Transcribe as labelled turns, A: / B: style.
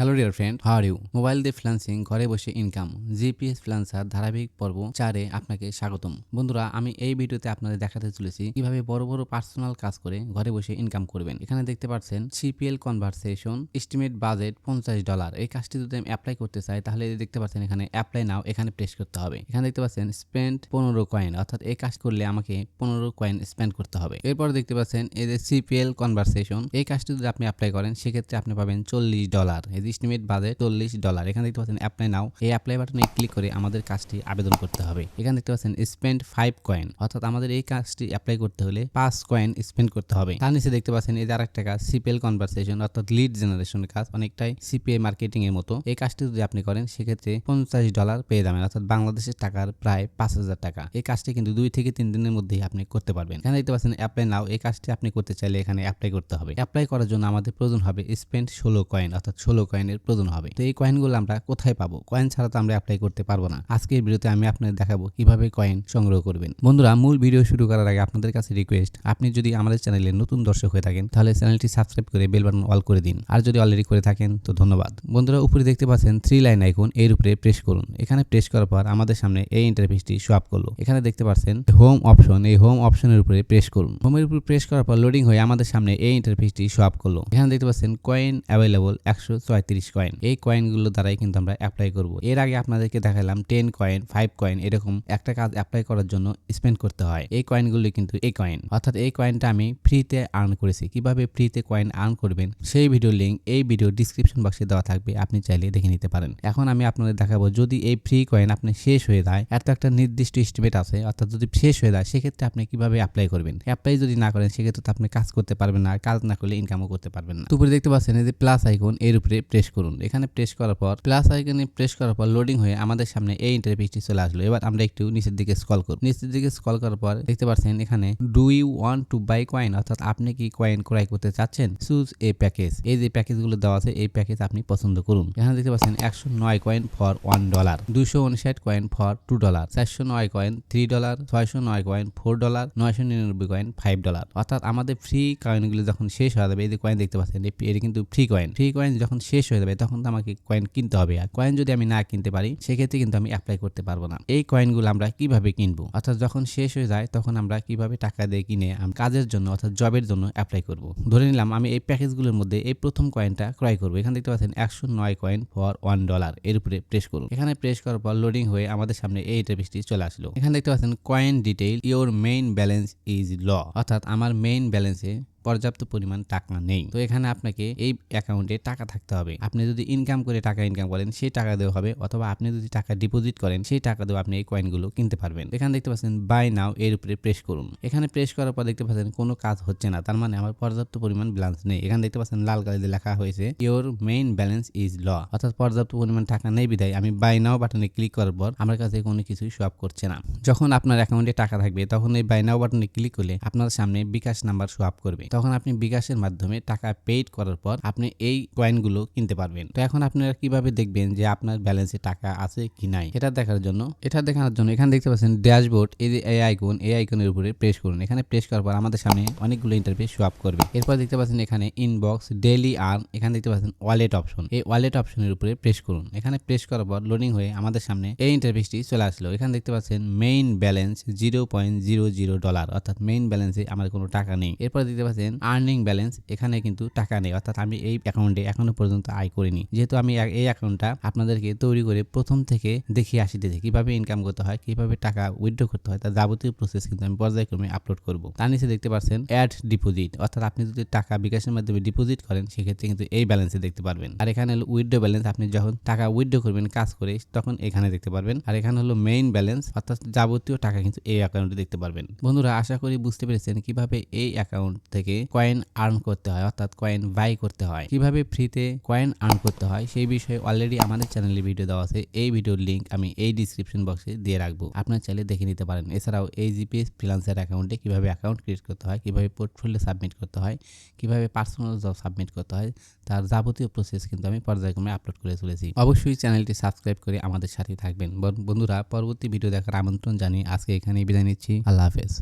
A: Hello dear friend হার ইউ mobile দিয়ে ফ্রিল্যান্সিং ঘরে বসে ইনকাম জিপিএস ফ্রিল্যান্সার ধারাবাহিক পর্ব চারে আপনাকে স্বাগতম। বন্ধুরা, আমি এই ভিডিওতে আপনাদের দেখাতে চলেছি কীভাবে বড় বড় পার্সোনাল কাজ করে ঘরে বসে ইনকাম করবেন। এখানে দেখতে পাচ্ছেন সিপিএল কনভারসেশন এস্টিমেট বাজেট পঞ্চাশ ডলার এই কাজটি যদি আমি অ্যাপ্লাই করতে চাই, তাহলে দেখতে পাচ্ছেন এখানে অ্যাপ্লাই নাও এখানে প্রেস করতে হবে। এখানে দেখতে পাচ্ছেন স্পেন্ড পনেরো কয়েন অর্থাৎ এই কাজ করলে আমাকে পনেরো কয়েন স্পেন্ড করতে হবে। এরপর দেখতে পাচ্ছেন এই যে সিপিএল কনভারসেশন এই কাজটি যদি আপনি অ্যাপ্লাই করেন, সেক্ষেত্রে আপনি পাবেন চল্লিশ ডলার এই এস্টিমেট বাজেট চল্লিশ ডলার এখানে দেখতে পাচ্ছেন অ্যাপ্লাই নাও এই অ্যাপ্লাই বাটনে ক্লিক করে আমাদের কাজটি আবেদন করতে হবে। এখানে দেখতে পাচ্ছেন স্পেন্ড ফাইভ কয়েন অর্থাৎ আমাদের এই কাজটি অ্যাপ্লাই করতে হলে পাঁচ কয়েন স্পেন্ড করতে হবে। তার নিচে দেখতে পাচ্ছেন এই যে আরেকটা কাজ সিপিএল কনভারসেশন অর্থাৎ লিড জেনারেশনের কাজ। অনেকটাই সিপিএ মার্কেটিং এর মতো। এই কাজটি যদি আপনি করেন, সেক্ষেত্রে পঞ্চাশ ডলার পেয়ে যাবেন। অর্থাৎ বাংলাদেশের টাকার প্রায় পাঁচ হাজার টাকা। এই কাজটি কিন্তু দুই থেকে তিন দিনের মধ্যেই আপনি করতে পারবেন। এখানে দেখতে পাচ্ছেন অ্যাপ্লাই নাও এই কাজটি আপনি করতে চাইলে এখানে অ্যাপ্লাই করতে হবে। অ্যাপ্লাই করার জন্য আমাদের প্রয়োজন হবে স্পেন্ড ষোলো কয়েন অর্থাৎ ষোলো কয়েনের প্রয়োজন হবে। তো এই কয়েনগুলো আমরা কোথায় পাবো? কয়েন ছাড়া তো আমরা অ্যাপ্লাই করতে পারব না। আজকের ভিডিওতে আমি আপনাদের দেখাবো কীভাবে কয়েন সংগ্রহ করবেন। বন্ধুরা, মূল ভিডিও শুরু করার আগে আপনাদের কাছে রিকোয়েস্ট আপনি যদি আমাদের চ্যানেলে নতুন দর্শক হয়ে থাকেন, তাহলে চ্যানেলটি সাবস্ক্রাইব করে বেল বাটন অল করে দিন। আর যদি অলরেডি করে থাকেন, তো ধন্যবাদ। বন্ধুরা, উপরে দেখতে পাচ্ছেন থ্রি লাইন আইকন এর উপরে প্রেস করুন। এখানে প্রেস করার পর আমাদের সামনে এই ইন্টারফেসটি আপ করল। এখানে দেখতে পাচ্ছেন হোম অপশন এই হোম অপশনের উপরে প্রেস করুন। হোমের উপর প্রেস করার পর লোডিং হয়ে আমাদের সামনে এই ইন্টারফেসটি আপ করল। এখানে দেখতে পাচ্ছেন কয়েন অ্যাভেলেবল একশো ছয়ত্রিশ কয়েন এই কয়েনগুলো দ্বারাই কিন্তু আমরা অ্যাপ্লাই করব। এর আগে আপনাদেরকে দেখালাম টেন কয়েন ফাইভ কয়েন এরকম একটা কাজ অ্যাপ্লাই করার জন্য স্পেন্ড করতে হয়। এই কয়েনগুলো কিন্তু এই কয়েন অর্থাৎ এই কয়েনটা আমি ফ্রিতে আর্ন করেছি। কীভাবে ফ্রিতে কয়েন আর্ন করবেন সেই ভিডিও লিঙ্ক এই ভিডিও ডিসক্রিপশন বক্সে দেওয়া থাকবে। আপনি চাইলে দেখে নিতে পারেন। এখন আমি আপনাদের দেখাবো, যদি এই ফ্রি কয়েন আপনি শেষ হয়ে যায়, এত একটা নির্দিষ্ট এস্টিমেট আছে, অর্থাৎ যদি শেষ হয়ে যায়, সেক্ষেত্রে আপনি কীভাবে অ্যাপ্লাই করবেন? অ্যাপ্লাই যদি না করেন, সেক্ষেত্রে আপনি কাজ করতে পারবেন না কাজ না করলে ইনকামও করতে পারবেন না। উপরে দেখতে পাচ্ছেন, এই যে প্লাস আইকন এর উপরে প্রেস করুন। এখানে প্রেস করার পর প্লাস আইকনে প্রেস করার পর লোডিং হয়ে আমাদের সামনে এই ইন্টারফেসটি চলে আসলো। এবার আমরা একটু নিচের দিকে স্কল করব। নিচের দিকে স্কল করার পর দেখতে পাচ্ছেন এখানে do you want to buy coin অর্থাৎ আপনি কি কয়েন ক্রয় করতে চাচ্ছেন? চুজ এ প্যাকেজ এই যে প্যাকেজগুলো দেওয়া আছে, এই প্যাকেজ আপনি পছন্দ করুন। এখানে দেখতে পাচ্ছেন একশো নয় কয়েন ফর ওয়ান ডলার দুশো উনষাট কয়েন ফর টু ডলার চারশো নয় কয়েন থ্রি ডলার ছয়শো নয় কয়েন ফোর ডলার নয়শো নিরানব্বই কয়েন ফাইভ ডলার অর্থাৎ আমাদের ফ্রি কয়েনগুলো যখন শেষ হয়ে যাবে, এই যে কয়েন দেখতে পাচ্ছেন এটা কিন্তু ফ্রি কয়েন ফ্রি কয়েন যখন শেষ হয়ে যাবে, তখন তো আমাকে কয়েন কিনতে হবে। আর কয়েন যদি আমি না কিনতে পারি, সেক্ষেত্রে কিন্তু আমি অ্যাপ্লাই করতে পারব না। এই কয়েনগুলো আমরা কীভাবে কিনবো? অর্থাৎ যখন শেষ হয়ে যায়, তখন আমরা কীভাবে টাকা দিয়ে কিনে কাজের জন্য, অর্থাৎ জবের জন্য অ্যাপ্লাই করব? ধরে নিলাম, আমি এই প্যাকেজগুলোর মধ্যে এই প্রথম কয়েনটা ক্রয় করব। এখানে দেখতে পাচ্ছেন, একশো নয় কয়েন ফর ওয়ান ডলার এর উপরে প্রেস করুন এখানে প্রেস করার পর লোডিং হয়ে আমাদের সামনে এই ইন্টারফেসটি চলে আসলো। এখানে দেখতে পাচ্ছেন coin detail your main balance is low অর্থাৎ আমার মেইন ব্যালেন্সে পর্যাপ্ত পরিমাণ টাকা নেই। তো এখানে আপনাকে এই অ্যাকাউন্টে টাকা থাকতে হবে। আপনি যদি ইনকাম করে টাকা ইনকাম করেন, সেই টাকা দেওয়া হবে অথবা আপনি যদি টাকা ডিপোজিট করেন, সেই টাকা দেওয়া আপনি এই কয়েনগুলো কিনতে পারবেন। এখানে দেখতে পাচ্ছেন বাই নাও এর উপরে প্রেস করুন। এখানে প্রেস করার পর দেখতে পাচ্ছেন কোনো কাজ হচ্ছে না, তার মানে আমার পর্যাপ্ত পরিমাণ ব্যালেন্স নেই। এখানে দেখতে পাচ্ছেন লাল কালিতে লেখা হয়েছে your main balance is low অর্থাৎ পর্যাপ্ত পরিমাণ টাকা নেই বিধায় আমি বাই নাও বাটনে ক্লিক করার পর আমার কাছে কোনো কিছুই শো আপ করছে না। যখন আপনার অ্যাকাউন্টে টাকা থাকবে, তখন এই বাই নাও বাটনে ক্লিক করলে আপনার সামনে বিকাশ নাম্বার শো আপ করবে। তখন আপনি বিকাশের মাধ্যমে টাকা পেইড করার পর আপনি এই কয়েনগুলো কিনতে পারবেন। তো এখন আপনারা কীভাবে দেখবেন যে আপনার ব্যালেন্সে টাকা আছে কি নাই? এটা দেখার জন্য, এটা দেখানোর জন্য এখানে দেখতে পাচ্ছেন ড্যাশবোর্ড এই যে এই আইকন এই আইকনের উপরে প্রেস করুন। এখানে প্রেস করার পর আমাদের সামনে অনেকগুলো ইন্টারফেস শো আপ করবে। এরপর দেখতে পাচ্ছেন এখানে ইনবক্স ডেইলি আর্ন এখানে দেখতে পাচ্ছেন ওয়ালেট অপশন এই ওয়ালেট অপশনের উপরে প্রেস করুন। এখানে প্রেস করার পর লোডিং হয়ে আমাদের সামনে এই ইন্টারফেসটি চলে আসলো। এখানে দেখতে পাচ্ছেন main balance zero point zero zero dollar অর্থাৎ মেইন ব্যালেন্সে আমার কোনো টাকা নেই। এরপর দেখতে পাচ্ছেন আর্নিং ব্যালেন্স এখানে কিন্তু টাকা নেই। অর্থাৎ আমি এই অ্যাকাউন্টে এখনও পর্যন্ত আয় করিনি। যেহেতু আমি এই অ্যাকাউন্টটা আপনাদেরকে তৈরি করে প্রথম থেকে দেখিয়ে আসিতেছি কীভাবে ইনকাম করতে হয়, কীভাবে টাকা উইথড্র করতে হয়, তার যাবতীয় প্রসেস কিন্তু আমি পর্যায়ক্রমে আপলোড করব। তার নিচে দেখতে পাচ্ছেন অ্যাড ডিপোজিট অর্থাৎ আপনি যদি টাকা বিকাশের মাধ্যমে ডিপোজিট করেন, সেক্ষেত্রে কিন্তু এই ব্যালেন্সে দেখতে পারবেন। আর এখানে হলো উইথড্র ব্যালেন্স আপনি যখন টাকা উইথড্র করবেন, কাজ করে, তখন এখানে দেখতে পারবেন। আর এখানে হলো মেইন ব্যালেন্স অর্থাৎ যাবতীয় টাকা কিন্তু এই অ্যাকাউন্টে দেখতে পারবেন। বন্ধুরা, আশা করি বুঝতে পেরেছেন কীভাবে এই অ্যাকাউন্ট থেকে কয়েন আর্ন করতে হয়, অর্থাৎ কয়েন বাই করতে হয়। কীভাবে ফ্রিতে কয়েন আর্ন করতে হয়, সেই বিষয়ে অলরেডি আমাদের চ্যানেলে ভিডিও দেওয়া আছে। এই ভিডিওর লিঙ্ক আমি এই ডিসক্রিপশন বক্সে দিয়ে রাখব। আপনার চাইলে দেখে নিতে পারেন। এছাড়াও এই জিপিএস ফ্রিলান্সার অ্যাকাউন্টে কীভাবে অ্যাকাউন্ট ক্রিয়েট করতে হয়, কীভাবে পোর্টফোলিও সাবমিট করতে হয়, কীভাবে পার্সোনাল জব সাবমিট করতে হয়, তার যাবতীয় প্রসেস কিন্তু আমি পর্যায়ক্রমে আপলোড করে চলেছি। অবশ্যই চ্যানেলটি সাবস্ক্রাইব করে আমাদের সাথে থাকবেন। বন্ধুরা, পরবর্তী ভিডিও দেখার আমন্ত্রণ জানিয়ে আজকে এখানেই বিদায় নিচ্ছি। আল্লাহ হাফেজ।